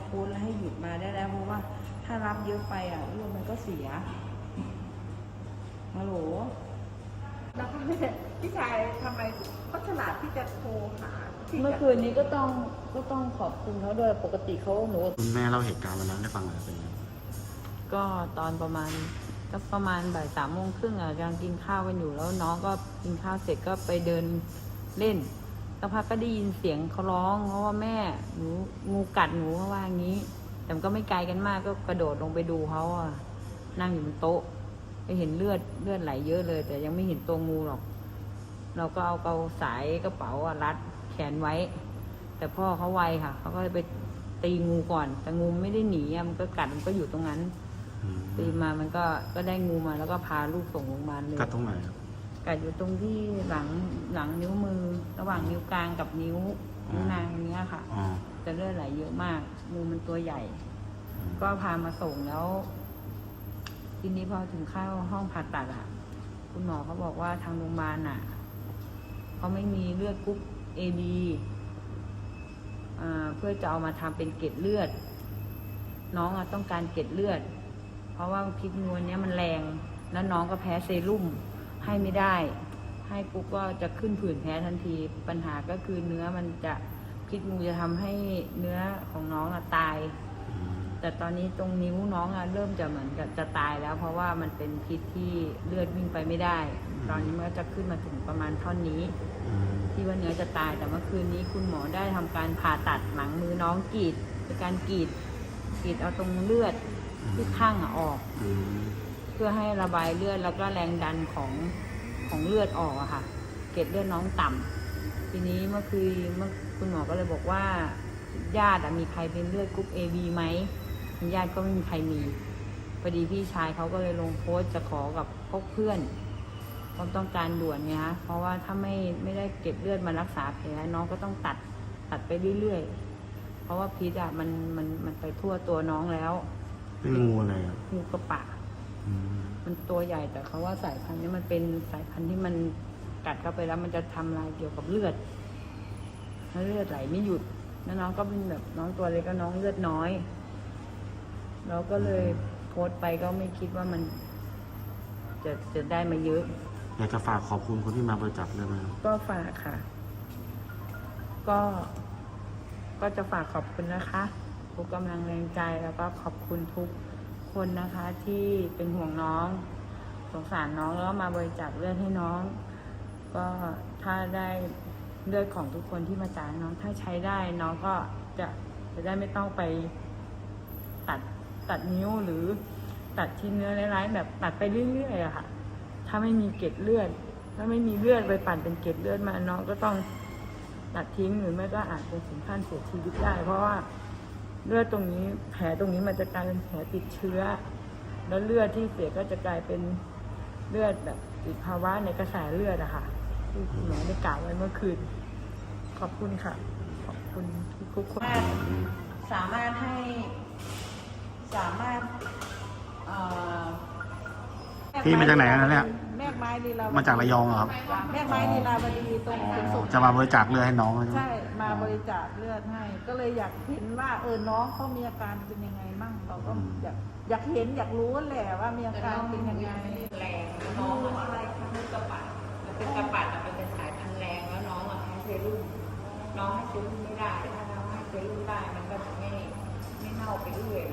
โค้ดแล้วให้หยุดมาได้แล้วเพราะว่าถ้ารับเยอะไปอะเลือดมันก็เสียฮัลโหลแล้วก็ไม่ได้พี่ชายทำไมก็ฉลาดที่จะโทรหาที่จะเมื่อคืนนี้ก็ต้องก็ต้องขอบคุณเขาด้วยปกติเขาหนู คุณแม่เล่าเหตุการณ์วันนั้นให้ฟังหน่อยเป็นยังไงก็ตอนประมาณก็ประมาณบ่ายสามโมงครึ่งอะกำลังกินข้าวกันอยู่แล้วน้องก็กินข้าวเสร็จก็ไปเดินเล่น สักพักก็ได้ยินเสียงเขาร้องเพราะว่าแม่หนูงูกัดหนูเขาว่าอย่างนี้ แต่มันก็ไม่ไกลกันมากก็กระโดดลงไปดูเขาอะนั่งอยู่บนโต๊ะไปเห็นเลือดเลือดไหลเยอะเลย แต่ยังไม่เห็นตัวงูหรอก เราก็เอาเกาสายกระเป๋าอะรัดแขนไว้ แต่พ่อเขาไวค่ะเขาก็เลยไปตีงูก่อน แต่งูไม่ได้หนีอะมันก็กัดมันก็อยู่ตรงนั้นอืมตีมามันก็ก็ได้งูมาแล้วก็พาลูกส่งโรงพยาบาลเลยกัดตรงไหนครับ กัดอยู่ตรงที่หลังหลังนิ้วมือ ระหว่างนิ้วกลางกับนิ้วนิ้วนางเนี้ยค่ะอ๋อจะเลือดไหลเยอะมากงูมันตัวใหญ่อืมก็พามาส่งแล้ว ทีนี้พอถึงเข้าห้องผ่าตัดอะคุณหมอเขาบอกว่าทางโรงพยาบาลอะเขาไม่มีเลือดกรุ๊ปเอบีเพื่อจะเอามาทำเป็นเกล็ดเลือด น้องอะต้องการเกล็ดเลือด เพราะว่าพิษงูอันเนี้ยมันแรง แล้วน้องก็แพ้เซรุ่ม ให้ไม่ได้ ให้ปุ๊บก็จะขึ้นผื่นแพ้ทันที ปัญหาก็คือเนื้อมันจะพิษงูจะทำให้เนื้อของน้องอะตาย แต่ตอนนี้ตรงนิ้วน้องอะเริ่มจะเหมือนกับจะตายแล้ว เพราะว่ามันเป็นพิษที่เลือดวิ่งไปไม่ได้ ตอนนี้มันก็จะขึ้นมาถึงประมาณท่อนนี้ที่ว่าเนื้อจะตายแต่เมื่อคืนนี้คุณหมอได้ทำการผ่าตัดหลังมือน้องกรีดเป็นการกรีดกรีดเอาตรงเลือดที่ข้างอะออก พื่อให้ระบายเลือดแล้วก็แรงดันของของเลือดออกอะค่ะ เกล็ดเลือดน้องต่ำทีนี้เมื่อคืนเมื่อคุณหมอก็เลยบอกว่า ญาติอะมีใครเป็นเลือดกรุ๊ปเอบีไหมญาติก็ไม่มีใครมีพอดีพี่ชายเขาก็เลยลงโพสต์จะขอกับพวกเพื่อนความต้องการด่วนไงฮะเพราะว่าถ้าไม่ไม่ได้เก็บเลือดมารักษาแผลน้องก็ต้องตัดตัดไปเรื่อยๆเพราะว่าพิษอะมันมันมันไปทั่วตัวน้องแล้วเป็นงูอะไรครับงูกระปะอื มมันตัวใหญ่แต่เขาว่าสายพันธุ์นี้มันเป็นสายพันธุ์ที่มันกัดเข้าไปแล้วมันจะทำลายเกี่ยวกับเลือดแล้วเลือดไหลไม่หยุดแล้วน้องก็เป็นแบบน้องตัวเล็กก็น้องเลือดน้อย เราก็เลยโพสต์ไปก็ไม่คิดว่ามันจะจะได้มาเยอะ อยากจะฝากขอบคุณคนที่มาบริจาคด้วยไหมครับก็ฝากค่ะ ก็ ก็จะฝากขอบคุณนะคะ ทุกกำลังแรงใจแล้วก็ขอบคุณทุก คนนะคะที่เป็นห่วงน้อง สงสารน้องแล้วมาบริจาคเลือดให้น้อง ก็ถ้าได้เลือดของทุกคนที่มาจ่ายน้องถ้าใช้ได้น้องก็จะจะได้ไม่ต้องไปตัดตัดนิ้วหรือตัดชิ้นเนื้อร้ายๆแบบตัดไปเรื่อยๆอะค่ะ ถ้าไม่มีเกล็ดเลือด ถ้าไม่มีเลือดไปปั่นเป็นเกล็ดเลือดมาน้องก็ต้องตัดทิ้งหรือไม่ก็อาจจะถึงขั้นเสียชีวิตได้ เพราะว่า เลือดตรงนี้แผลตรงนี้มันจะกลายเป็นแผลติดเชื้อ แล้วเลือดที่เสียก็จะกลายเป็นเลือดแบบติดภาวะในกระแสเลือดอะค่ะที่คุณหมอได้กล่าวไว้เมื่อคืน ขอบคุณค่ะ ขอบคุณทุกคนสามารถให้สามารถเอ่อพี่มาจากไหนกันนะเนี่ยแม่ก ไม้ลีลาวดีมาจากระยองเหรอครับ แม่กไม้ลีลาวดีตรงอ๋ขนอส่งจะมาบริจาคเลือดให้น้องใช่ไหม ใช่มาบริจาคเลือดให้ ก็เลยอยากเห็นว่าเออน้องเขามีอาการเป็นยังไงมั่งเราก็อยากอยากเห็นอยากรู้แหละว่ามีอาการเป็นยังไงแรงน้องอะอะไรคะลูกกระปัดมันเป็นกระปัดอะมันเป็นสายพันธุ์แรงแล้วน้องอะแพ้เซรุ่มน้องให้เซรุ่มไม่ได้ ถ้าน้องให้เซรุ่มได้มันก็จะไม่ไม่เน่าไปเรื่อย